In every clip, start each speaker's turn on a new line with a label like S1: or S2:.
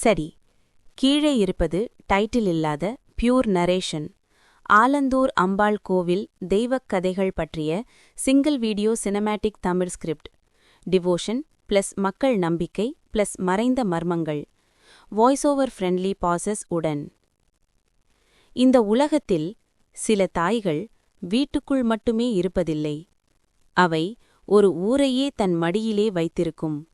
S1: சரி. கீழே இருப்பது டைட்டில் இல்லாத பியூர் நரேஷன் ஆலந்தூர் அம்பாள் கோவில் தெய்வக் கதைகள் பற்றிய single video cinematic Tamil script devotion plus மக்கள் நம்பிக்கை பிளஸ் மறைந்த மர்மங்கள். வாய்ஸ் ஓவர் ஃப்ரெண்ட்லி பாசஸ் உடன். இந்த உலகத்தில் சில தாய்கள் வீட்டுக்குள் மட்டுமே இருப்பதில்லை. அவை ஒரு ஊரையே தன் மடியிலே வைத்திருக்கும்.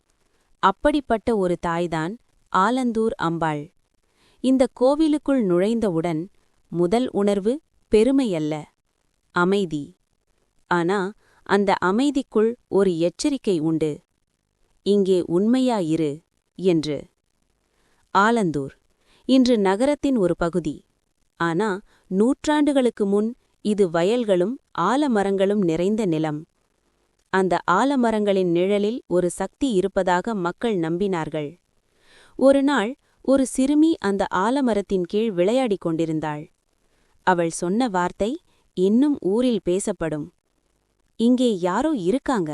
S1: அப்படிப்பட்ட ஒரு தாய்தான் ஆலந்தூர் அம்பாள். இந்த கோவிலுக்குள் நுழைந்தவுடன் முதல் உணர்வு பெருமையல்ல அமைதி. ஆனா அந்த அமைதிக்குள் ஒரு எச்சரிக்கை உண்டு. இங்கே உண்மையாயிரு என்று. ஆலந்தூர். இன்று நகரத்தின் ஒரு பகுதி. ஆனா நூற்றாண்டுகளுக்கு முன் இது வயல்களும் ஆலமரங்களும் நிறைந்த நிலம். அந்த ஆலமரங்களின் நிழலில் ஒரு சக்தி இருப்பதாக மக்கள் நம்பினார்கள். ஒரு நாள் ஒரு சிறுமி அந்த ஆலமரத்தின் கீழ் விளையாடிக் கொண்டிருந்தாள். அவள் சொன்ன வார்த்தை இன்னும் ஊரில் பேசப்படும். இங்கே யாரோ இருக்காங்க.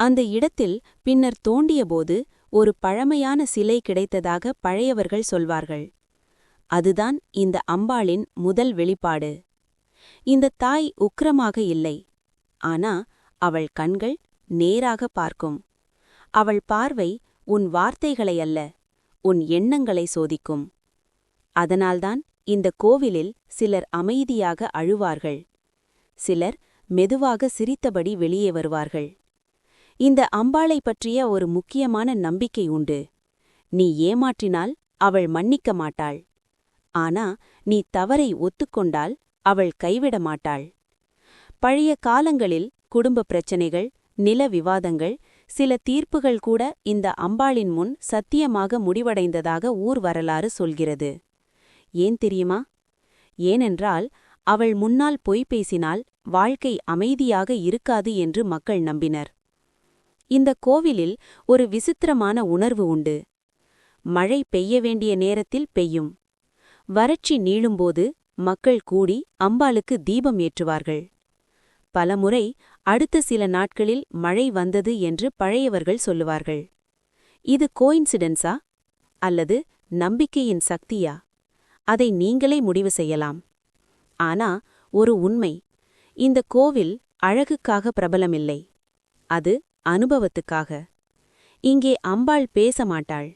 S1: அந்த இடத்தில் பின்னர் தோண்டியபோது ஒரு பழமையான சிலை கிடைத்ததாக பழையவர்கள் சொல்வார்கள். அதுதான் இந்த அம்பாளின் முதல் வெளிப்பாடு. இந்த தாய் உக்கிரமாக இல்லை. ஆனா அவள் கண்கள் நேராக பார்க்கும். அவள் பார்வை உன் வார்த்தைகளை அல்ல உன் எண்ணங்களை சோதிக்கும். அதனால்தான் இந்த கோவிலில் சிலர் அமைதியாக அழுவார்கள். சிலர் மெதுவாக சிரித்தபடி வெளியே வருவார்கள். இந்த அம்பாளை பற்றிய ஒரு முக்கியமான நம்பிக்கை உண்டு. நீ ஏமாற்றினால் அவள் மன்னிக்க மாட்டாள். ஆனா நீ தவறை ஒத்துக்கொண்டால் அவள் கைவிட மாட்டாள். பழைய காலங்களில் குடும்ப பிரச்சனைகள் நில விவாதங்கள் சில தீர்ப்புகள் கூட இந்த அம்பாளின் முன் சத்தியமாக முடிவடைந்ததாக ஊர் வரலாறு சொல்கிறது. ஏன் தெரியுமா? ஏனென்றால் அவள் முன்னால் பொய் பேசினால் வாழ்க்கை அமைதியாக இருக்காது என்று மக்கள் நம்பினர். இந்த கோவிலில் ஒரு விசித்திரமான உணர்வு உண்டு. மழை பெய்ய வேண்டிய நேரத்தில் பெய்யும். வறட்சி நீளும்போது மக்கள் கூடி அம்பாளுக்கு தீபம் ஏற்றுவார்கள். பலமுறை அடுத்த சில நாட்களில் மழை வந்தது என்று பழையவர்கள் சொல்லுவார்கள். இது கோயின்சிடென்ஸா? அல்லது நம்பிக்கையின் சக்தியா? அதை நீங்களே முடிவு செய்யலாம். ஆனா ஒரு உண்மை. இந்த கோவில் அழகுக்காக பிரபலமில்லை. அது அனுபவத்துக்காக. இங்கே அம்பாள் பேச மாட்டாள்.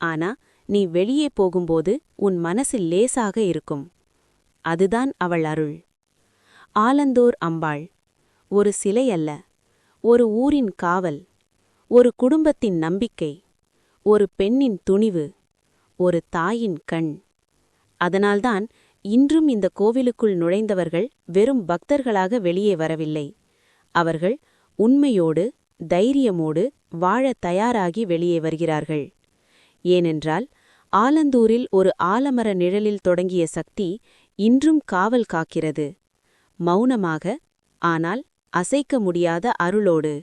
S1: ஆனா நீ வெளியே போகும்போது உன் மனசில் லேசாக இருக்கும். அதுதான் அவள் அருள். ஆலந்தோர் அம்பாள். ஒரு சிலை அல்ல ஒரு ஊரின் காவல் ஒரு குடும்பத்தின் நம்பிக்கை ஒரு பெண்ணின் துணிவு ஒரு தாயின் கண். அதனால்தான் இன்றும் இந்த கோவிலுக்குள் நுழைந்தவர்கள் வெறும் பக்தர்களாக வெளியே வரவில்லை. அவர்கள் உண்மையோடு தைரியமோடு வாழத் தயாராகி வெளியே வருகிறார்கள். ஏனென்றால் ஆலந்தூரில் ஒரு ஆலமர நிழலில் தொடங்கிய சக்தி இன்றும் காவல் காக்கிறது. மௌனமாக ஆனால் அசைக்க முடியாத அருளோடு.